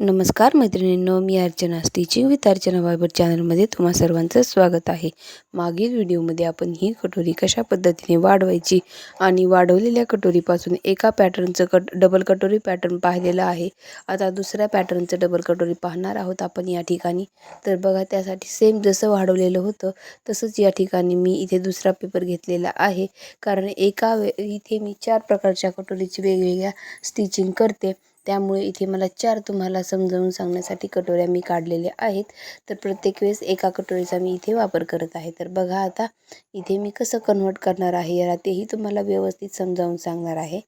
नमस्कार मैत्रिणींनो मी अर्चना स्टिचिंग विथ अर्चना बायबर चॅनलमध्ये तुम्हा सर्वांचं स्वागत आहे. मागील व्हिडिओमध्ये आपण ही कटोरी कशा पद्धतीने वाढवायची आणि वाढवलेल्या कटोरीपासून एका पॅटर्नचं कट डबल कटोरी पॅटर्न पाहिलेलं आहे. आता दुसऱ्या पॅटर्नचं डबल कटोरी पाहणार आहोत आपण या ठिकाणी. तर बघा त्यासाठी सेम जसं वाढवलेलं होतं तसंच या ठिकाणी मी इथे दुसरा पेपर घेतलेला आहे. कारण एका वे इथे मी चार प्रकारच्या कटोरीची वेगवेगळ्या स्टिचिंग करते. त्यामुळे इथे मला चार तुम्हाला समजावून सांगण्यासाठी कटोऱ्या मी काढलेल्या आहेत. तर प्रत्येक वेळेस एका कटोरीचा मी इथे वापर करत आहे. तर बघा आता इथे मी कसं कन्वर्ट करणार आहे याला तेही तुम्हाला व्यवस्थित समजावून सांगणार आहे.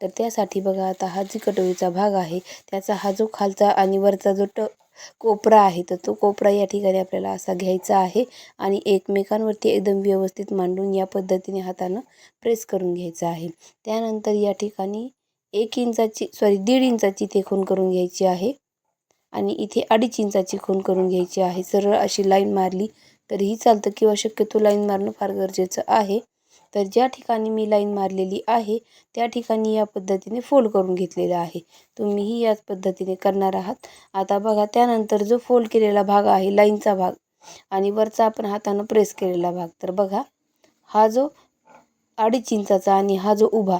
तर त्यासाठी बघा आता हा जी कटोरीचा भाग आहे त्याचा हा जो खालचा आणि वरचा जो ट कोपरा आहे तर तो कोपरा या ठिकाणी आपल्याला असा घ्यायचा आहे आणि एकमेकांवरती एकदम व्यवस्थित मांडून या पद्धतीने हातानं प्रेस करून घ्यायचा आहे. त्यानंतर या ठिकाणी एक इंचाची सॉरी दीड इंचाची ते खून करून घ्यायची आहे. आणि इथे अडीच इंचाची खून करून घ्यायची आहे. सरळ अशी लाईन मारली तरीही चालतं किंवा शक्यतो लाईन मारणं फार गरजेचं आहे. तर ज्या ठिकाणी मी लाईन मारलेली आहे त्या ठिकाणी या पद्धतीने फोल्ड करून घेतलेलं आहे. तुम्हीही याच पद्धतीने करणार आहात. आता बघा त्यानंतर जो फोल्ड केलेला भाग आहे लाईनचा भाग आणि वरचा आपण हातानं प्रेस केलेला भाग तर बघा हा जो अडीच इंचाचा आणि हा जो उभा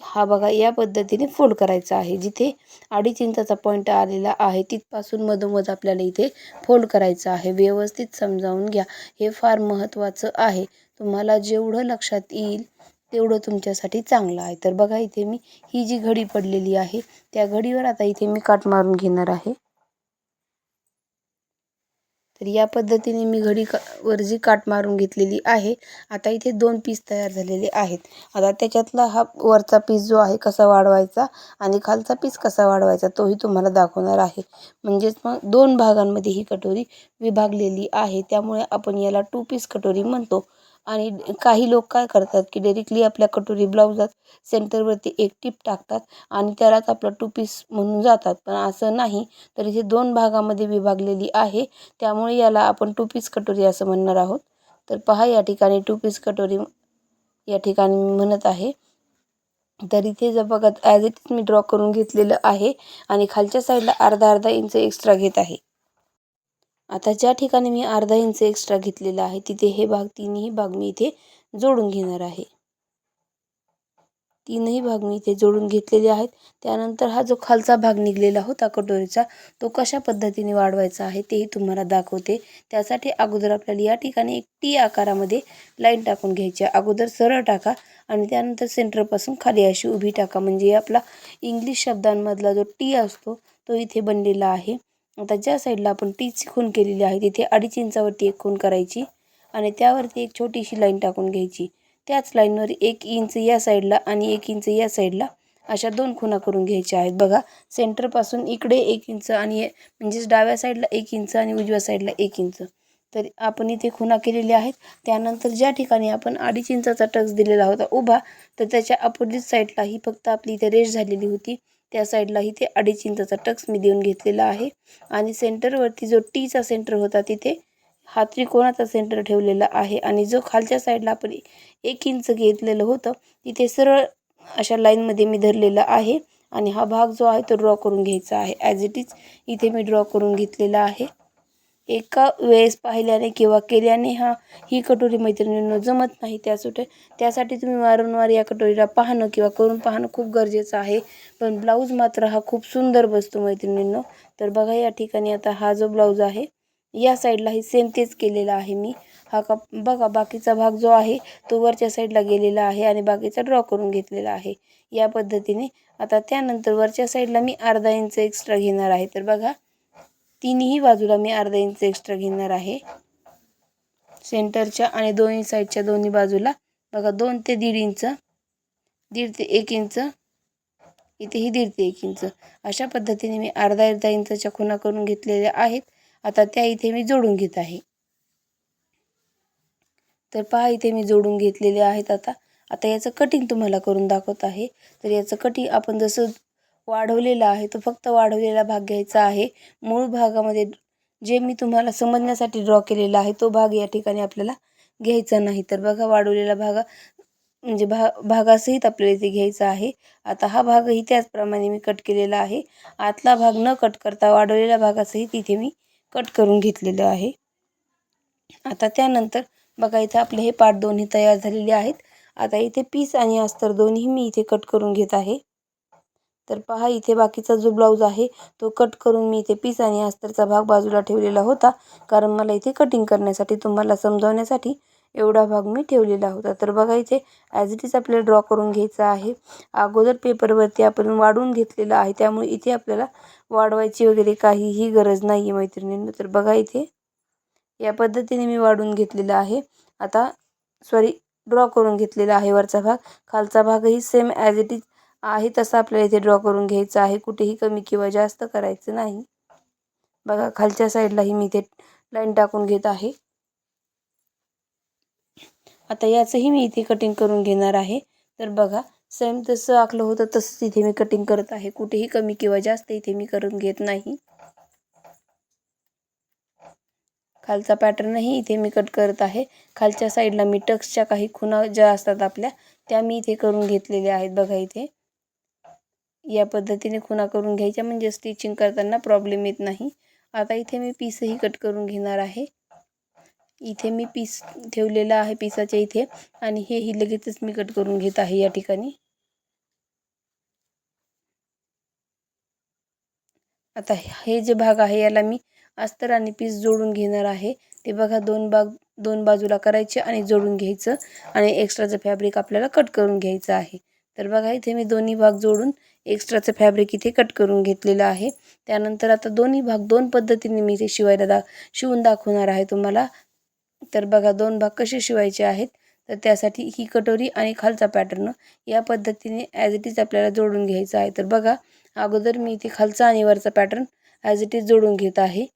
हा बघा या पद्धतीने फोल्ड करायचा आहे. जिथे अडीच इंचाचा पॉईंट आलेला आहे तिथपासून मधोमध आपल्याला इथे फोल्ड करायचं आहे. व्यवस्थित समजावून घ्या. हे फार महत्त्वाचं आहे. तुम्हाला जेवढं लक्षात येईल तेवढं तुमच्यासाठी चांगलं आहे. तर बघा इथे मी ही जी घडी पडलेली आहे त्या घडीवर आता इथे मी काट मारून घेणार आहे. तर या पद्धतीने मी घडी का वरची काट मारून घेतलेली आहे. आता इथे दोन पीस तयार झालेले आहेत. आता त्याच्यातला हा वरचा पीस जो आहे कसा वाढवायचा आणि खालचा पीस कसा वाढवायचा तोही तुम्हाला दाखवणार आहे. म्हणजेच मग दोन भागांमध्ये ही कटोरी विभागलेली आहे. त्यामुळे आपण याला टू पीस कटोरी म्हणतो. आणि काही लोक काय करतात की डायरेक्टली आपल्या कटोरी ब्लाऊजात सेंटरवरती एक टिप टाकतात आणि त्यालाच आपलं टू पीस म्हणून जातात. पण असं नाही तर इथे दोन भागामध्ये विभागलेली आहे. त्यामुळे याला आपण टू पीस कटोरी असं म्हणणार आहोत. तर पहा या ठिकाणी टू पीस कटोरी या ठिकाणी म्हणत आहे. तर इथे जर बघत ॲज इट इज मी ड्रॉ करून घेतलेलं आहे आणि खालच्या साईडला अर्धा अर्धा इंच एक्स्ट्रा घेत आहे. आता ज्या ठिकाणी मी अर्धा इंच एक्स्ट्रा घेतलेला आहे तिथे हे भाग तीनही भाग मी इथे जोडून घेणार आहे. तीनही भाग मी इथे जोडून घेतलेले आहेत. त्यानंतर हा जो खालचा भाग निघलेला होता कटोरीचा तो कशा पद्धतीने वाढवायचा आहे तेही तुम्हाला दाखवते. त्यासाठी अगोदर आपल्याला या ठिकाणी एक टी आकारामध्ये लाईन टाकून घ्यायची अगोदर सरळ टाका आणि त्यानंतर सेंटरपासून खाली अशी उभी टाका. म्हणजे आपला इंग्लिश शब्दांमधला जो टी असतो तो इथे बनलेला आहे. आता ज्या साईडला आपण तीच खून केलेली आहे तिथे अडीच इंचावरती एक खून करायची आणि त्यावरती एक छोटीशी लाईन टाकून घ्यायची. त्याच लाईनवर एक इंच या साईडला आणि एक इंच या साईडला अशा दोन खुणा करून घ्यायच्या आहेत. बघा सेंटरपासून इकडे एक इंच आणि म्हणजेच डाव्या साईडला एक इंच आणि उजव्या साईडला एक इंच. तर आपण इथे खुणा केलेल्या आहेत. त्यानंतर ज्या ठिकाणी आपण अडीच इंचाचा टक्स दिलेला होता उभा तर त्याच्या अपोजिट साईडला ही फक्त आपली इथे रेश झालेली होती. त्या साईडला इथे अडीच इंचाचा टक्स मी देऊन घेतलेला आहे. आणि सेंटरवरती जो टीचा सेंटर होता तिथे हा त्रिकोणाचा सेंटर ठेवलेला आहे. आणि जो खालच्या साईडला आपण एक इंच घेतलेलं होतं तिथे सरळ अशा लाईनमध्ये मी धरलेला आहे. आणि हा भाग जो आहे तो ड्रॉ करून घ्यायचा आहे. ॲज इट इज इथे मी ड्रॉ करून घेतलेला आहे. एका वेळेस पाहिल्याने किंवा केल्याने हा ही कटोरी मैत्रिणींना जमत नाही. त्यासाठी त्यासाठी तुम्ही वारंवार या कटोरीला पाहणं किंवा करून पाहणं खूप गरजेचं आहे. पण ब्लाऊज मात्र हा खूप सुंदर बसतो मैत्रिणींनो. तर बघा या ठिकाणी आता हा जो ब्लाऊज आहे या साईडलाही सेम तेच केलेला आहे मी. हा का बघा बाकीचा भाग जो आहे तो वरच्या साईडला गेलेला आहे आणि बाकीचा ड्रॉ करून घेतलेला आहे. या पद्धतीने आता त्यानंतर वरच्या साईडला मी अर्धा इंच एक्स्ट्रा घेणार आहे. तर बघा तिन्ही बाजूला मी अर्धा इंच एक्स्ट्रा घेणार आहे. सेंटरच्या आणि दोन्ही साईडच्या दोन्ही बाजूला. बघा दोन ते दीड इंच दीड ते एक इंच इथेही दीड ते एक इंच अशा पद्धतीने मी अर्धा अर्धा इंचच्या खुणा करून घेतलेल्या आहेत. आता त्या इथे मी जोडून घेत आहे. तर पहा इथे मी जोडून घेतलेले आहेत आता. आता याचं कटिंग तुम्हाला करून दाखवत आहे. तर याचं कटिंग आपण जसं वाढवलेला आहे तो फक्त वाढवलेला भाग घ्यायचा आहे. मूळ भागामध्ये जे मी तुम्हाला समजण्यासाठी ड्रॉ केलेला आहे तो भाग या ठिकाणी आपल्याला घ्यायचा नाही. तर बघा वाढवलेला भागा म्हणजे भा भागासहित आपल्याला इथे घ्यायचा आहे. आता हा भागही त्याचप्रमाणे मी कट केलेला आहे. आतला भाग न कट करता वाढवलेल्या भागासहित इथे मी कट करून घेतलेलं आहे. आता त्यानंतर बघा इथे आपले हे पार्ट दोन्ही तयार झालेले आहेत. आता इथे पीस आणि अस्तर दोन्ही मी इथे कट करून घेत आहे. तर पहा इथे बाकीचा जो ब्लाऊज आहे तो कट करून मी इथे पीस आणि अस्तरचा भाग बाजूला ठेवलेला होता. कारण मला इथे कटिंग करण्यासाठी तुम्हाला समजावण्यासाठी एवढा भाग मी ठेवलेला होता. तर बघा इथे ॲज इट इज आपल्याला ड्रॉ करून घ्यायचा आहे. अगोदर पेपरवरती आपण वाढवून घेतलेला आहे. त्यामुळे इथे आपल्याला वाढवायची वगैरे काहीही गरज नाही आहे मैत्रिणींना. तर बघा इथे या पद्धतीने मी वाढून घेतलेला आहे. आता सॉरी ड्रॉ करून घेतलेला आहे वरचा भाग. खालचा भागही सेम ॲज इट इज आहे तसं आपल्याला इथे ड्रॉ करून घ्यायचं आहे. कुठेही कमी किंवा जास्त करायचं नाही. बघा खालच्या साईडलाही मी इथे लाईन टाकून घेत आहे. आता याचंही मी इथे कटिंग करून घेणार आहे. तर बघा सेम तसं आखलं होतं तसंच इथे मी कटिंग करत आहे. कुठेही कमी किंवा जास्त इथे मी करून घेत नाही. खालचा पॅटर्नही इथे मी कट करत आहे. खालच्या साईडला मी टक्सच्या काही खुणा ज्या असतात आपल्या त्या मी इथे करून घेतलेल्या आहेत. बघा इथे. या पद्धतीने खुणा करून घ्यायच्या म्हणजे स्टिचिंग करताना प्रॉब्लेम येत नाही. आता इथे मी पीसही कट करून घेणार आहे. इथे मी पीस ठेवलेला आहे पिसाच्या इथे आणि हेही लगेचच मी कट करून घेत आहे या ठिकाणी. आता हे जे भाग आहे याला मी अस्तर आणि पीस जोडून घेणार आहे. ते बघा दोन भाग दोन बाजूला करायचे आणि जोडून घ्यायचं. आणि एक्स्ट्राचं फॅब्रिक आपल्याला कट करून घ्यायचं आहे. तर बघा इथे मी दोन्ही भाग जोडून एक्स्ट्राचं फॅब्रिक इथे कट करून घेतलेलं आहे. त्यानंतर आता दोन्ही भाग दोन पद्धतीने मी इथे शिवायला दा शिवून दाखवणार आहे तुम्हाला. तर बघा दोन भाग कसे शिवायचे आहेत तर त्यासाठी ही कटोरी आणि खालचा पॅटर्न या पद्धतीने ॲज इट इज आपल्याला जोडून घ्यायचं आहे. तर बघा अगोदर मी इथे खालचा आणि वरचा पॅटर्न ॲज इट इज जोडून घेत आहे.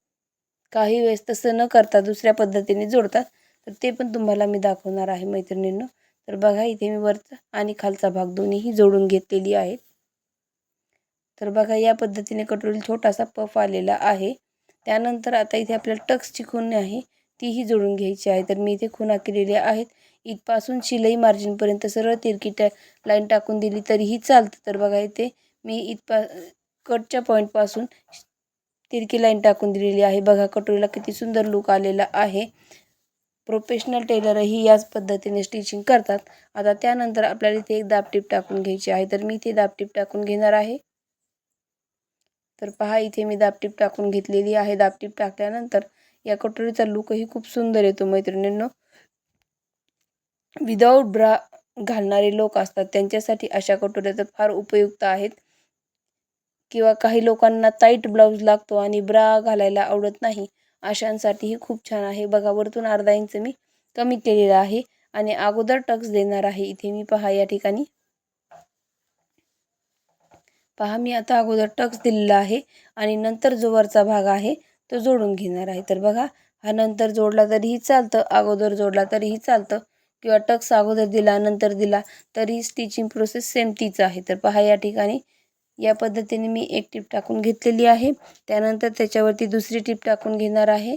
काही वेळेस तसं न करता दुसऱ्या पद्धतीने जोडतात. तर ते पण तुम्हाला मी दाखवणार आहे मैत्रिणींनो. तर बघा इथे मी वरचा आणि खालचा भाग दोन्हीही जोडून घेतलेली आहेत. तर बघा या पद्धतीने कटोरील छोटासा पफ आलेला आहे. त्यानंतर आता इथे आपल्याला टक्सची खूण आहे तीही जोडून घ्यायची आहे. तर मी इथे खुणा केलेल्या आहेत. इथपासून शिलाई मार्जिनपर्यंत सरळ तिरकी टॅ लाईन टाकून दिली तरीही चालतं. तर बघा इथे मी इथपा कटच्या पॉईंटपासून तिरकी लाईन टाकून दिलेली आहे. बघा कटोरीला किती सुंदर लुक आलेला आहे. प्रोफेशनल टेलरही याच पद्धतीने स्टिचिंग करतात. आता त्यानंतर आपल्याला इथे एक दापटीप टाकून घ्यायची आहे. तर मी इथे दापटीप टाकून घेणार आहे. तर पहा इथे मी दापटीप टाकून घेतलेली आहे. दापटीप टाकल्यानंतर या कटोरीचा लुकही खूप सुंदर येतो मैत्रिणींनो. विदाऊट ब्रा घालणारे लोक असतात. त्यांच्यासाठी अशा कटोऱ्या तर फार उपयुक्त आहेत. किंवा काही लोकांना टाईट ब्लाऊज लागतो आणि ब्रा घालायला आवडत नाही. अशांसाठीही खूप छान आहे. बघा वरतून अर्धा इंच मी कमी केलेला आहे आणि अगोदर टक्स देणार आहे. इथे मी पहा या ठिकाणी. पहा मी आता अगोदर टक्स दिलेला आहे आणि नंतर जो वरचा भाग आहे तो जोडून घेणार आहे. तर बघा हा नंतर जोडला तरीही चालतं अगोदर जोडला तरीही चालतं. किंवा टक्स अगोदर दिला नंतर दिला तरी स्टिचिंग प्रोसेस सेम तीच आहे. तर पहा या ठिकाणी या पद्धतीने मी एक टीप टाकून घेतलेली आहे. त्यानंतर त्याच्यावरती दुसरी टीप टाकून घेणार आहे.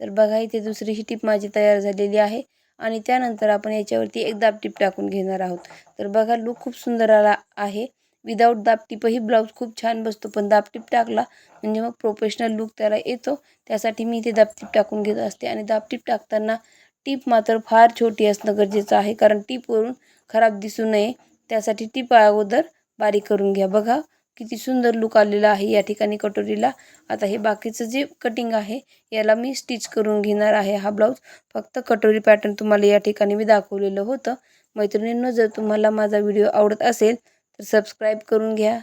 तर बघा इथे दुसरी ही टीप माझी तयार झालेली आहे. आणि त्यानंतर आपण याच्यावरती एक दाब टीप टाकून घेणार आहोत. तर बघा लूक खूप सुंदर आला आहे. विदाऊट दापटीपही ब्लाऊज खूप छान बसतो. पण दापटीप टाकला म्हणजे मग प्रोफेशनल लुक त्याला येतो. त्यासाठी मी इथे दापटीप टाकून घेत असते. आणि दापटीप टाकताना टीप मात्र फार छोटी असणं गरजेचं आहे. कारण टीपवरून खराब दिसू नये. त्यासाठी टीप अगोदर बारीक करून घ्या. बघा किती सुंदर लुक आलेला आहे या ठिकाणी कटोरीला. आता हे बाकीचं जे कटिंग आहे याला मी स्टिच करून घेणार आहे हा ब्लाऊज फक्त कटोरी पॅटर्न तुम्हाला या ठिकाणी मी दाखवलेलं होतं. मैत्रिणींनो जर तुम्हाला माझा व्हिडिओ आवडत असेल तर सबस्क्राईब करून घ्या.